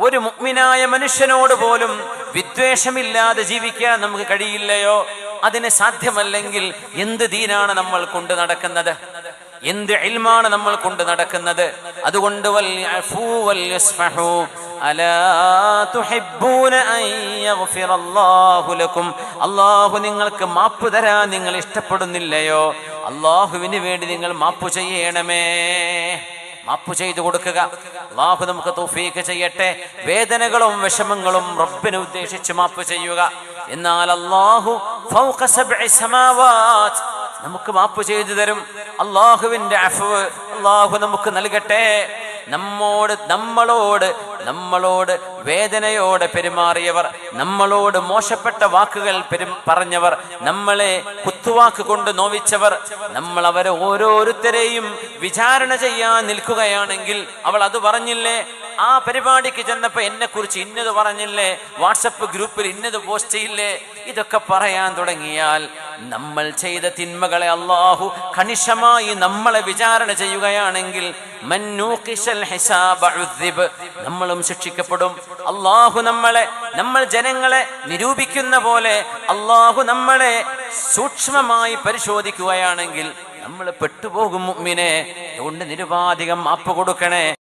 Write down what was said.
ഒരു മുഗ്മിനായ മനുഷ്യനോട് പോലും വിദ്വേഷമില്ലാതെ ജീവിക്കാൻ നമുക്ക് കഴിയില്ലയോ? അതിന് സാധ്യമല്ലെങ്കിൽ എന്ത് ദീനാണ് നമ്മൾ കൊണ്ട് നടക്കുന്നത്? എന്ത് ഇൽമാണ് നമ്മൾ കൊണ്ട് നടക്കുന്നത്? അതുകൊണ്ട്. അള്ളാഹു നിങ്ങൾക്ക് മാപ്പ് തരാൻ നിങ്ങൾ ഇഷ്ടപ്പെടുന്നില്ലയോ? അള്ളാഹുവിന് വേണ്ടി നിങ്ങൾ മാപ്പ് ചെയ്യണമേ. മാപ്പ് ചെയ്തു കൊടുക്കുക. അള്ളാഹു നമുക്ക് തൗഫീഖ് ചെയ്യട്ടെ. വേദനകളും വിഷമങ്ങളും റബ്ബിനെ ഉദ്ദേശിച്ച് മാപ്പ് ചെയ്യുക. എന്നാൽ അള്ളാഹു നമുക്ക് മാപ്പ് ചെയ്തു തരും. അള്ളാഹുവിന്റെ അഫവ് അള്ളാഹു നമുക്ക് നൽകട്ടെ. നമ്മോട് നമ്മളോട് നമ്മളോട് വേദനയോടെ പെരുമാറിയവർ നമ്മളോട് മോശപ്പെട്ട വാക്കുകൾ പറഞ്ഞവർ നമ്മളെ കുത്തുവാക്ക് കൊണ്ട് നോവിച്ചവർ നമ്മൾ അവരെ ഓരോരുത്തരെയും വിചാരണ ചെയ്യാൻ നിൽക്കുകയാണെങ്കിൽ അവൾ അത് പറഞ്ഞില്ലേ? ആ പരിപാടിക്ക് ചെന്നപ്പോ എന്നെ കുറിച്ച് ഇന്നത് പറഞ്ഞില്ലേ? വാട്സപ്പ് ഗ്രൂപ്പിൽ ഇന്നത് പോസ്റ്റ് ചെയ്യില്ലേ? ഇതൊക്കെ പറയാൻ തുടങ്ങിയാൽ നമ്മൾ ചെയ്ത തിന്മകളെ അള്ളാഹു കണിശമായി നമ്മളെ വിചാരണ ചെയ്യുകയാണെങ്കിൽ. നമ്മളും ശിക്ഷിക്കപ്പെടും അള്ളാഹു നമ്മളെ നമ്മൾ ജനങ്ങളെ നിരൂപിക്കുന്ന പോലെ അള്ളാഹു നമ്മളെ സൂക്ഷ്മമായി പരിശോധിക്കുകയാണെങ്കിൽ നമ്മൾ പെട്ടുപോകും മുമ്മിനെ അതുകൊണ്ട് നിരുപാധികം മാപ്പ് കൊടുക്കണേ